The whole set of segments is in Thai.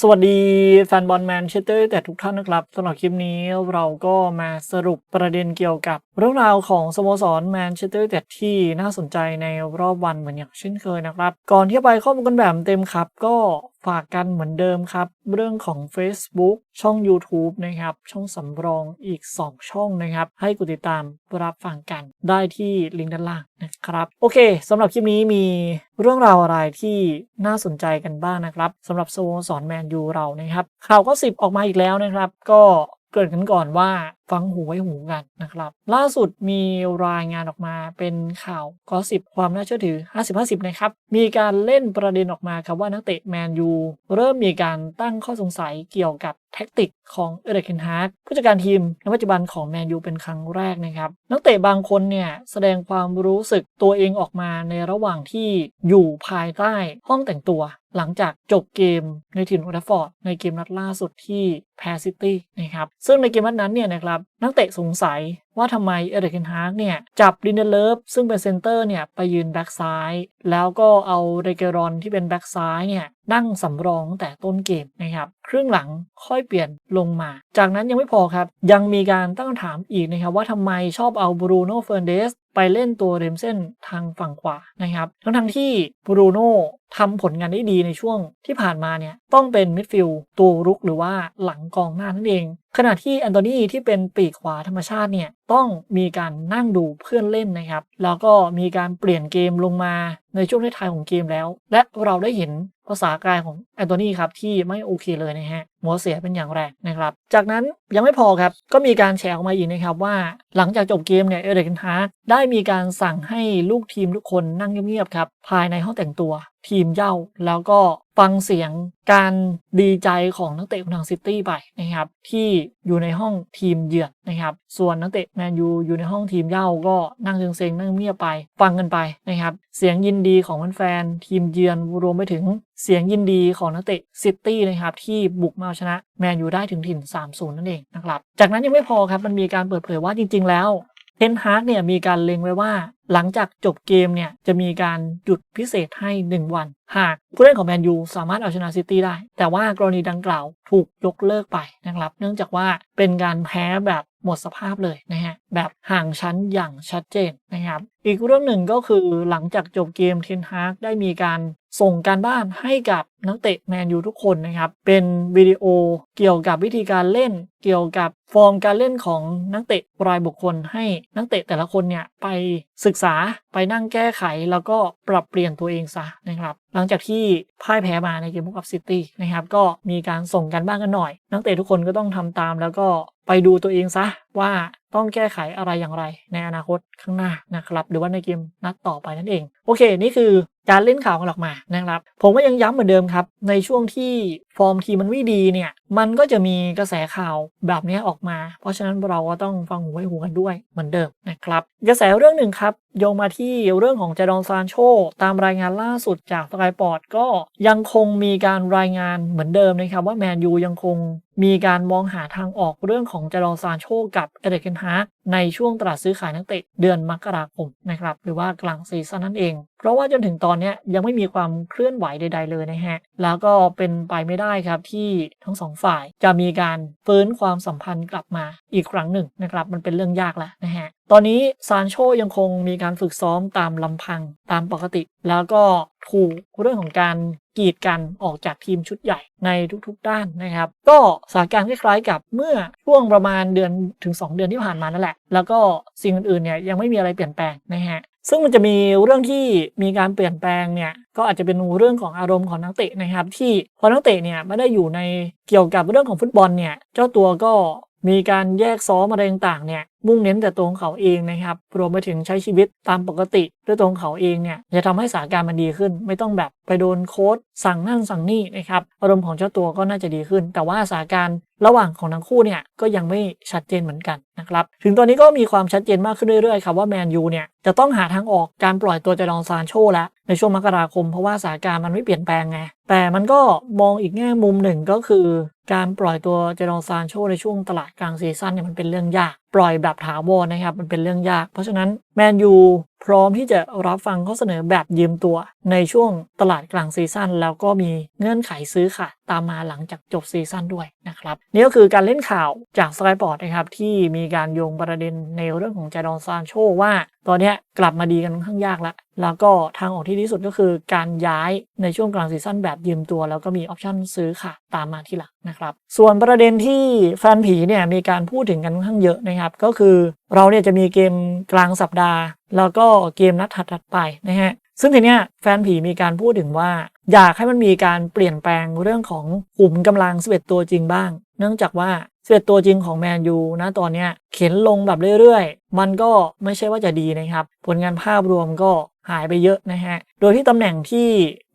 สวัสดีแฟนบอลแมนเชสเตอร์แต่ทุกท่านนะครับสำหรับคลิปนี้เราก็มาสรุปประเด็นเกี่ยวกับ เรื่องราวของสโมสรแมนเชสเตอร์แต่ที่น่าสนใจในรอบวันเหมือนอย่างเช่นเคยนะครับ ก่อนที่จะไปข้อมูลกันแบบเต็มครับ ก็ ฝากกันเหมือนเดิมครับ เรื่องของ Facebook ช่อง YouTube นะครับ ช่องสำรองอีก 2 ช่องนะครับ ให้กดติดตามรับฟังกันได้ที่ลิงก์ด้านล่างนะครับ โอเคสำหรับคลิปนี้มีเรื่องราวอะไรที่น่าสนใจกันบ้างนะครับสำหรับสโมสรแมนยูเรานะครับ ข่าวก็สิบออกมาอีกแล้วนะครับ ก็เกิดกันก่อนว่าฟังหูไว้หูกันนะครับ ล่าสุดมีรายงานออกมาเป็นข่าวก็สิบความน่าเชื่อถือ 50-50 นะครับ มีการเล่นประเด็นออกมาครับว่านักเตะแมนยูเริ่มมีการตั้งข้อสงสัยเกี่ยวกับแท็กติกของเอเดรเคนฮาร์ดผู้จัดการทีมในปัจจุบันของแมนยูเป็นครั้งแรกนะครับ นักเตะบางคนเนี่ยแสดงความรู้สึกตัวเองออกมาในระหว่างที่อยู่ภายใต้ห้องแต่งตัว หลังจากจบเกมในถิ่นโอลฟอร์ดในเกมนัดล่าสุดที่แพรซิตี้นะครับซึ่งในเกมนัดนั้นเนี่ยนะครับนักเตะสงสัยว่าทำไมเอเดรเคนฮาร์กเนี่ย จับลินเดเลฟซึ่งเป็นเซนเตอร์เนี่ย ไปยืนแบ็กซ้าย แล้วก็เอาเรเกรอนที่เป็นแบ็กซ้ายเนี่ย นั่งสำรองแต่ต้นเกมนะครับ ครึ่งหลังค่อยเปลี่ยนลงมา จากนั้นยังไม่พอครับ ยังมีการตั้งคำถามอีกนะครับ ว่าทำไมชอบเอาบรูโน่เฟอร์เดสไปเล่นตัวเรมเส้นทางฝั่งขวานะครับ ทั้งทั้งที่บรูโน่ทำผลงานได้ดีในช่วงที่ผ่านมาเนี่ย ต้องเป็นมิดฟิลด์ตัวรุกหรือว่าหลังกองหน้านั่นเอง ขณะที่แอนโทนีที่เป็นปีกขวาธรรมชาติเนี่ยต้องมีการนั่งดูเพื่อนเล่นนะครับ แล้วก็มีการเปลี่ยนเกมลงมาในช่วงท้ายของเกมแล้ว และเราได้เห็นภาษากายของแอนโทนีครับที่ไม่โอเคเลยนะฮะหัวเสียเป็นอย่างแรงนะครับ จากนั้นยังไม่พอครับ ก็มีการแชร์ออกมาอีกนะครับว่า หลังจากจบเกมเนี่ยเอเดรกฮาร์ได้มีการสั่งให้ลูกทีมทุกคนนั่งเงียบๆครับภายในห้องแต่งตัว ทีมเย่า แล้วก็ฟังเสียงการดีใจของนักเตะของทางซิตี้ไปนะครับที่อยู่ในห้องทีมเยือนนะครับส่วนนักเตะแมนยูอยู่ในห้องทีมเย่าก็นั่งเซ็งๆนั่งเงียบไป ฟังกันไปนะครับเสียงยินดีของแฟนๆทีมเยือนรวมไปถึงเสียงยินดีของนักเตะซิตี้นะครับที่บุกมาชนะแมนยูได้ถึงถิ่น 3-0 นั่นเองนะครับจากนั้นยังไม่พอครับมันมีการเปิดเผยว่าจริง ๆ แล้วเทนฮาร์กเนี่ยมีการเล็งไว้ว่า หลังจากจบเกมเนี่ยจะมีการหยุดพิเศษให้ 1 วัน หากผู้เล่นของแมนยูสามารถเอาชนะซิตี้ได้ แต่ว่ากรณีดังกล่าวถูกยกเลิกไปนะครับ เนื่องจากว่าเป็นการแพ้แบบหมดสภาพเลยนะฮะ แบบห่างชั้นอย่างชัดเจนนะครับ อีกเรื่องหนึ่งก็คือหลังจากจบเกมเทนฮาร์กได้มีการ ส่งการบ้านให้กับนักเตะแมนยูทุกคนนะครับ เป็นวิดีโอเกี่ยวกับวิธีการเล่น เกี่ยวกับฟอร์มการเล่นของนักเตะรายบุคคล ให้นักเตะแต่ละคนเนี่ยไปศึกษาไปนั่งแก้ไขแล้วก็ปรับเปลี่ยนตัวเองซะนะครับ หลังจากที่พ่ายแพ้มาในเกมพบกับซิตี้นะครับก็มีการส่งกันบ้างกันหน่อย นักเตะทุกคนก็ต้องทำตามแล้วก็ ไปดูตัวเองซะว่าต้องแก้ไขอะไรอย่างไรในอนาคตข้างหน้านะครับ หรือว่าในเกมนัดต่อไปนั่นเอง โอเค นี่คือการเล่นข่าวกันออกมานะครับ ผมก็ยังย้ำเหมือนเดิมครับ ในช่วงที่ฟอร์มทีมมันไม่ดีเนี่ยมันก็จะมีกระแสข่าวแบบนี้ออกมา เพราะฉะนั้นเราก็ต้องฟังหูไว้หูกันด้วยเหมือนเดิมนะครับ กระแสเรื่องหนึ่งครับ โยงมาที่เรื่องของเจดอนซานโช ตามรายงานล่าสุดจากสกายปอร์ตก็ยังคงมีการรายงานเหมือนเดิมนะครับ ว่าแมนยูยังคงมีการมองหาทางออกเรื่องของเจดอนซานโชกับเอเดเกนฮาร์ ในช่วงตลาดซื้อขายนักเตะเดือนมกราคมนะครับหรือว่ากลางซีซั่นนั่นเอง เพราะว่าจนถึงตอนนี้ยังไม่มีความเคลื่อนไหวใด ๆ เลยนะฮะ แล้วก็เป็นไปไม่ได้ครับที่ทั้งสองฝ่ายจะมีการฟื้นความสัมพันธ์กลับมาอีกครั้งหนึ่งนะครับมันเป็นเรื่องยากแล้วนะฮะตอนนี้ซานโชยังคงมีการฝึกซ้อมตามลำพังตามปกติ แล้วก็ถูกเรื่องของการกีดกันออกจากทีมชุดใหญ่ในทุกๆด้านนะครับ ก็สถานการณ์คล้ายๆกับเมื่อช่วงประมาณเดือนถึง 2 เดือนที่ผ่านมานั่นแหละ แล้วก็สิ่งอื่นๆเนี่ยยังไม่มีอะไรเปลี่ยนแปลงนะฮะซึ่งมันจะมีเรื่องที่มีการเปลี่ยนแปลงเนี่ยก็อาจจะเป็นเรื่องของอารมณ์ของนักเตะนะครับ ที่พอนักเตะเนี่ยไม่ได้อยู่ในเกี่ยวกับเรื่องของฟุตบอลเนี่ยเจ้าตัวก็ มีการแยกซ้อมอะไรต่างๆเนี่ยมุ่งเน้นแต่ตัวของเขาเองนะครับรวมไปถึงใช้ชีวิตตามปกติด้วยตัวของเขาเองเนี่ยจะทำให้สถานการณ์มันดีขึ้น ไม่ต้องแบบไปโดนโค้ดสั่งนั่นสั่งนี่นะครับอารมณ์ของเจ้าตัวก็น่าจะดีขึ้น แต่ว่าสถานการณ์ระหว่างของทั้งคู่เนี่ยก็ยังไม่ชัดเจนเหมือนกันนะครับถึงตอนนี้ก็มีความชัดเจนมากขึ้นเรื่อยๆครับว่าแมนยูเนี่ยจะต้องหาทางออกการปล่อยตัวเจดองซานโชแล้วในช่วงมกราคมเพราะว่าสถานการณ์มันไม่เปลี่ยนแปลงไงแต่มันก็มองอีกแง่มุมหนึ่งก็คือ การปล่อยตัวเจดองซานโชในช่วงตลาดกลางซีซั่นเนี่ยมันเป็นเรื่องยาก ปล่อยแบบถาวรนะครับมันเป็นเรื่องยาก เพราะฉะนั้นแมนยู พร้อมที่จะรับฟังข้อเสนอแบบยืมตัวในช่วงตลาดกลางซีซั่นแล้วก็มีเงื่อนไขซื้อค่ะ ตามมาหลังจากจบซีซั่นด้วยนะครับนี่ก็คือการเล่นข่าวจากสกายปอร์ตนะครับที่มีการโยงประเด็นในเรื่องของจดอนซานโชว่า ตอนนี้กลับมาดีกันค่อนข้างยากล้วแล้วก็ทางออกที่ดีที่สุดก็คือการย้ายในช่วงกลางซีซั่นแบบยืมตัว แล้วก็มีออปชั่นซื้อค่ะตามมาที่หลังนะครับส่วนประเด็นที่แฟนผีเนี่ยมีการพูดถึงกันค่อนข้างเยอะนะครับก็คือเราเนี่ยจะมีเกมกลางสัปดาห์ แล้วก็เกมนัดถัดๆไปนะฮะซึ่งทีเนี้ยแฟนผีมีการพูดถึงว่า อยากให้มันมีการเปลี่ยนแปลงเรื่องของขุมกำลัง11ตัวจริงบ้าง เนื่องจากว่า11ตัวจริงของแมนยูนะตอนเนี้ยเข็นลงแบบเรื่อยๆ มันก็ไม่ใช่ว่าจะดีนะครับ ผลงานภาพรวมก็หายไปเยอะนะฮะ โดยที่ตำแหน่งที่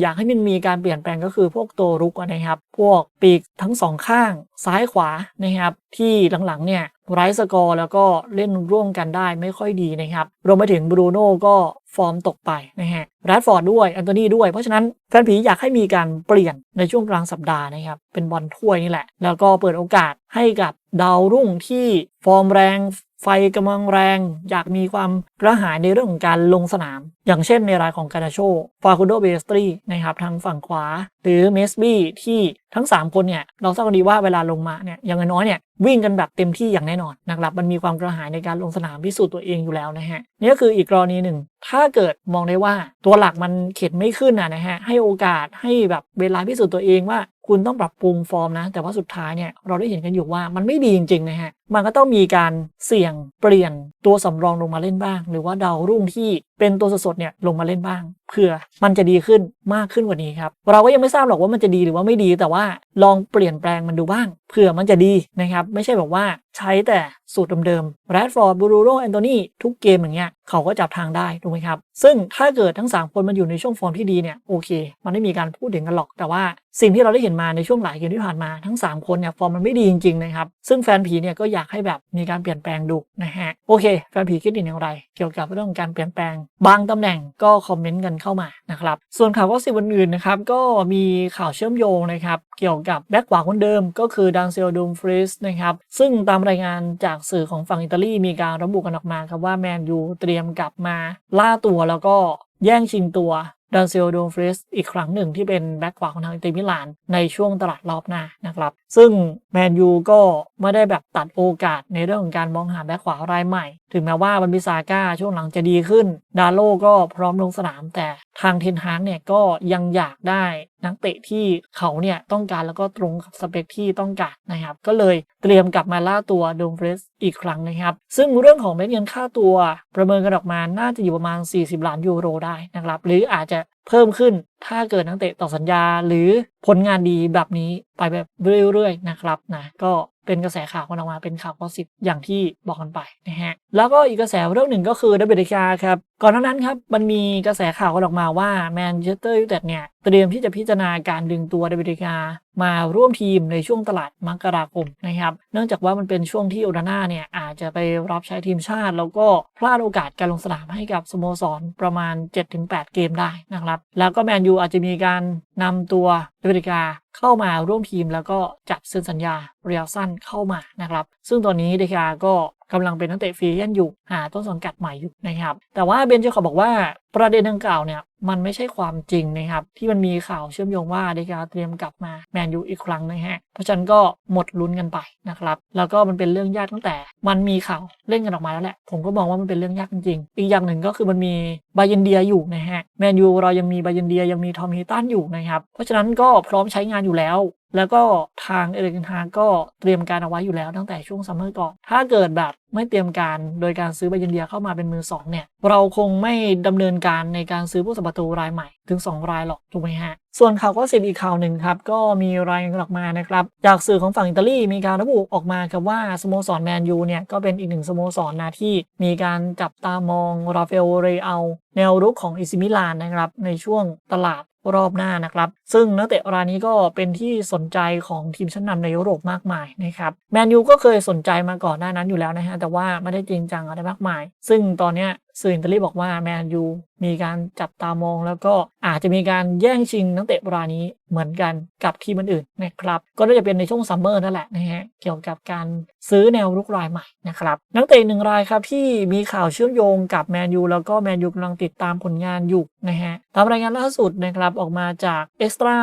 อยากให้มันมีการเปลี่ยนแปลงก็คือพวกตัวรุกนะครับ พวกปีกทั้งสองข้างซ้ายขวานะครับ ที่หลังๆเนี่ย ไร้สกอร์แล้วก็เล่นร่วมกันได้ไม่ค่อยดีนะครับรวมไปถึงบรูโน่ก็ฟอร์มตกไปนะฮะแรดฟอร์ดด้วยแอนโทนีด้วย เพราะฉะนั้นแฟนผีอยากให้มีการเปลี่ยนในช่วงกลางสัปดาห์นะครับ เป็นบอลถ้วยนี่แหละ แล้วก็เปิดโอกาสให้กับดาวรุ่งที่ฟอร์มแรง ไฟกำลังแรง อยากมีความกระหายในเรื่องของการลงสนาม อย่างเช่นในรายของกาดาโชฟาคุโดเบสตรีนะครับทางฝั่งขวา หรือเมสบี้ที่ทั้ง 3 คนเนี่ยเราทราบกันดีว่าเวลาลงมาเนี่ยอย่างน้อยเนี่ยวิ่งกันแบบเต็มที่อย่างแน่นอนนะครับมันมีความกระหายในการลงสนามพิสูจน์ตัวเองอยู่แล้วนะฮะนี่ก็คืออีกกรณีหนึ่ง ถ้าเกิดมองได้ว่าตัวหลักมันเข็ดไม่ขึ้นนะนะฮะให้โอกาสให้แบบเวลาพิสูจน์ตัวเองว่าคุณต้องปรับปรุงฟอร์มนะ แต่ว่าสุดท้ายเนี่ยเราได้เห็นกันอยู่ว่ามันไม่ดีจริงๆนะฮะมันก็ต้องมีการเสี่ยงเปลี่ยนตัวสำรองลงมาเล่นบ้าง หรือว่าดาวรุ่งที่เป็นตัวสดๆเนี่ยลงมาเล่นบ้างเพื่อมันจะดีขึ้นมากขึ้นกว่านี้ครับเราก็ยังไม่ทราบหรอกว่ามันจะดีหรือว่าไม่ดี แต่ว่าลองเปลี่ยนแปลงมันดูบ้างเผื่อมันจะดีนะครับไม่ใช่แบบว่าใช้แต่สูตรเดิมๆแรดฟอร์ดบูรูโรแอนโทนีทุกเกมอย่างเงี้ยเขาก็จับทางได้ถูกไหมครับ ซึ่งถ้าเกิดทั้ง 3 คนมันอยู่ในช่วงฟอร์มที่ดีเนี่ยโอเค มันไม่มีการพูดถึงกันหรอก แต่ว่าสิ่งที่เราได้เห็นมาในช่วงหลายเกมที่ผ่านมาทั้ง 3 คนเนี่ยฟอร์มมันไม่ดีจริงๆนะครับซึ่งแฟนผีเนี่ยก็อยากให้แบบมีการเปลี่ยนแปลงดูนะฮะโอเคแฟนผีคิดเห็นอย่างไร เกี่ยวกับเรื่องการเปลี่ยนแปลง บางตำแหน่งก็คอมเมนต์กันเข้ามานะครับส่วนข่าวก็สิบอื่นๆนะครับก็มีข่าวเชื่อมโยงนะครับเกี่ยวกับแบ็กขวาคนเดิมก็คือดังเซลดูมฟริสนะครับซึ่งตามรายงานจากสื่อของฝั่งอิตาลีมีการระบุกันออกมาครับว่าแมนยูเตรียมกลับมาล่าตัวแล้วก็แย่งชิงตัว ดันเซลโดมฟริสอีกครั้งหนึ่งที่เป็นแบ็กขวาของทางอินเตอร์มิลานในช่วงตลาดรอบหน้านะครับ ซึ่งแมนยูก็ไม่ได้แบบตัดโอกาสในเรื่องของการมองหาแบ็กขวารายใหม่ ถึงแม้ว่าบันบิซาก้าช่วงหลังจะดีขึ้น ดาโลก็พร้อมลงสนามแต่ทางเทนฮางเนี่ยก็ยังอยากได้ นักเตะที่เขาเนี่ยต้องการแล้วก็ตรงกับสเปคที่ต้องการนะครับก็เลยเตรียมกลับมาล่าตัวโดมฟรสอีกครั้งนะครับซึ่งเรื่องของเม็ดเงินค่าตัวประเมินกันออกมาน่าจะอยู่ประมาณ 40 ล้านยูโรได้นะครับหรืออาจจะเพิ่มขึ้นถ้าเกิดนักเตะต่อสัญญาหรือผลงานดีแบบนี้ไปแบบเรื่อยๆนะครับนะก็ เป็นกระแสข่าวกันออกมาเป็นข่าวกอสิบอย่างที่บอกกันไปนะฮะแล้วก็อีกกระแสเรื่องหนึ่งก็คือดับเบิลกาครับก่อนหน้านั้นครับมันมีกระแสข่าวกันออกมาว่าแมนเชสเตอร์ยูไนเต็ดเนี่ยเตรียมที่จะพิจารณาการดึงตัวดับเบิลกามาร่วมทีมในช่วงตลาดมกราคมนะครับเนื่องจากว่ามันเป็นช่วงที่โอนาน่าเนี่ยอาจจะไปรับใช้ทีมชาติ แล้วก็พลาดโอกาสการลงสนามให้กับสโมสรประมาณ 7-8 เกมได้นะครับแล้วก็แมนยูอาจจะมีการนำตัวดับเบิลกา เข้ามาร่วมทีมแล้วก็จับเซ็นสัญญาเรียลสั้นเข้ามานะครับ ซึ่งตอนนี้เดคาก็กำลังเป็นนักเตะฟรีเอเจนต์อยู่หาต้นสังกัดใหม่อยู่นะครับ แต่ว่าเบนเจคอบบอกว่าประเด็นดังกล่าวเนี่ยมันไม่ใช่ความจริงนะครับ ที่มันมีข่าวเชื่อมโยงว่าเดคาเตรียมกลับมาแมนยูอีกครั้งนะฮะเพราะฉะนั้นก็หมดลุ้นกันไปนะครับ แล้วก็มันเป็นเรื่องยากตั้งแต่ มันมีข่าวเล่นกันออกมาแล้วแหละผมก็มองว่ามันเป็นเรื่องยากจริงอีกอย่างหนึ่งก็คือมันมีบาเยนเดียอยู่นะฮะแมนยูเรายังมีบาเยนเดียยังมีทอมฮิตันอยู่นะครับเพราะฉะนั้นก็พร้อมใช้งานอยู่แล้ว แล้วก็ทางเอเดนฮาก็เตรียมการเอาไว้อยู่แล้วตั้งแต่ช่วงซัมเมอร์ก่อน ถ้าเกิดแบบไม่เตรียมการโดยการซื้อบาเยนเดียเข้ามาเป็นมือสองเนี่ย เราคงไม่ดำเนินการในการซื้อผู้สัมประตูรายใหม่ถึง 2 รายหรอกถูกไหมฮะ ส่วนข่าวก็สิบอีกข่าวหนึ่งครับ ก็มีรายงานออกมานะครับ จากสื่อของฝั่งอิตาลีมีการระบุออกมาครับว่าสโมสรแมนยูเนี่ยก็เป็นอีกหนึ่งสโมสรนะที่มีการจับตามองราฟาเอลเรอัลแนวรุกของอิซิมิลานนะครับในช่วงตลาด รอบหน้านะครับ ซึ่งนักเตะรายนี้ก็เป็นที่สนใจของทีมชั้นนำในยุโรปมากมายนะครับแมนยูก็เคยสนใจมาก่อนหน้านั้นอยู่แล้วนะฮะแต่ว่าไม่ได้จริงจังอะไรมากมาย ซึ่งตอนนี้ สื่ออิตาลีบอกว่าแมนยูมีการจับตามองแล้วก็อาจจะมีการแย่งชิงนักเตะรายนี้เหมือนกันกับทีมอื่นๆนะครับ ก็น่าจะเป็นในช่วงซัมเมอร์นั่นแหละนะฮะเกี่ยวกับการซื้อแนวรุกรายใหม่นะครับนักเตะหนึ่งรายครับที่มีข่าวเชื่อมโยงกับแมนยูแล้วก็แมนยูกำลังติดตามผลงานอยู่นะฮะตามรายงานล่าสุดนะครับออกมาจากเอ็กซ์ตร้า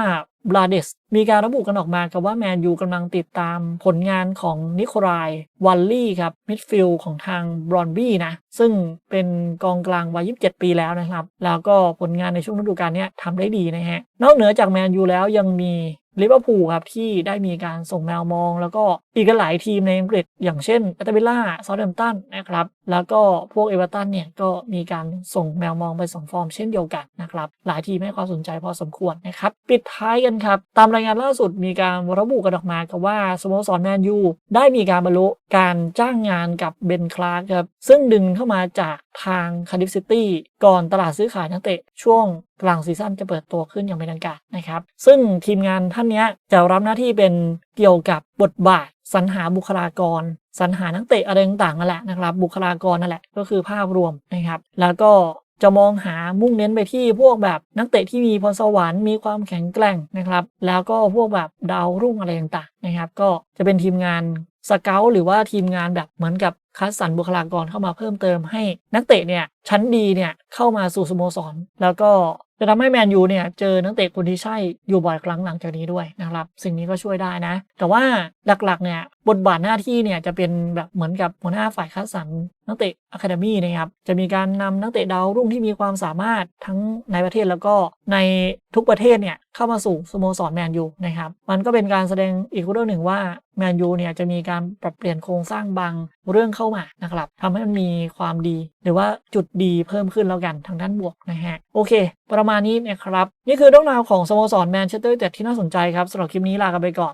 บลาเดสมีการระบุกันออกมาครับว่าแมนยูกำลังติดตามผลงานของนิโคลายวัลลี่ครับมิดฟิลด์ของทางบรอนบี้นะ ซึ่งเป็นกองกลางวัย 27 ปีแล้วนะครับ แล้วก็ผลงานในช่วงฤดูกาลนี้ทำได้ดีนะฮะ นอกเหนือจากแมนยูแล้วยังมีลิเวอร์พูลครับ ที่ได้มีการส่งแมวมอง แล้วก็อีกหลายทีมในอังกฤษ อย่างเช่นแอตเตวิล่าซาท์แฮมป์ตันนะครับ แล้วก็พวกเอเวอร์ตันเนี่ยก็มีการส่งแมวมองไปส่งฟอร์มเช่นเดียวกันนะครับ หลายทีมให้ความสนใจพอสมควรนะครับ ปิดท้ายกันครับ ตามรายงานล่าสุดมีการระบุกันออกมาครับว่าสโมสรแมนยูได้มีการบรรลุการจ้างงานกับเบนคลาร์กครับ ซึ่งดึงเข้ามาจากทางคาร์ดิฟซิตี้ก่อนตลาดซื้อขายนักเตะช่วงกลางซีซั่นจะเปิดตัวขึ้นอย่างเป็นทางการนะครับ ซึ่งทีมงานท่านนี้จะรับหน้าที่เป็นเกี่ยวกับบทบาทสรรหาบุคลากร สรรหานักเตะอะไรต่างๆนั่นแหละนะครับ บุคลากรนั่นแหละก็คือภาพรวมนะครับ แล้วก็จะมองหามุ่งเน้นไปที่พวกแบบนักเตะที่มีพรสวรรค์มีความแข็งแกร่งนะครับ แล้วก็พวกแบบดาวรุ่งอะไรต่างๆนะครับ ก็จะเป็นทีมงานสเกลหรือว่าทีมงานแบบเหมือนกับคัดสรรบุคลากรเข้ามาเพิ่มเติมให้นักเตะเนี่ยชั้นดีเนี่ยเข้ามาสู่สโมสร แล้วก็จะทำให้แมนยูเนี่ยเจอนักเตะคนที่ใช่อยู่บ่อยครั้งหลังจากนี้ด้วยนะครับ สิ่งนี้ก็ช่วยได้นะ แต่ว่าหลักๆเนี่ยบทบาทหน้าที่เนี่ยจะเป็นแบบเหมือนกับหัวหน้าฝ่ายคัดสรรนักเตะอะคาเดมี่นะครับ จะมีการนำนักเตะดาวรุ่งที่มีความสามารถทั้งในประเทศแล้วก็ในทุกประเทศเนี่ยเข้ามาสู่สโมสรแมนยูนะครับ มันก็เป็นการแสดงอีกเรื่องหนึ่งว่าแมนยูเนี่ยจะมีการปรับเปลี่ยนโครงสร้างบางเรื่องเข้ามานะครับทำให้มันมีความดี หรือว่าจุดดีเพิ่มขึ้นแล้วกันทางด้านบวกนะฮะโอเค ประมาณนี้นะครับ นี่คือเรื่องราวของสโมสรแมนเชสเตอร์แต่ที่น่าสนใจครับสำหรับคลิปนี้ลากันไปก่อน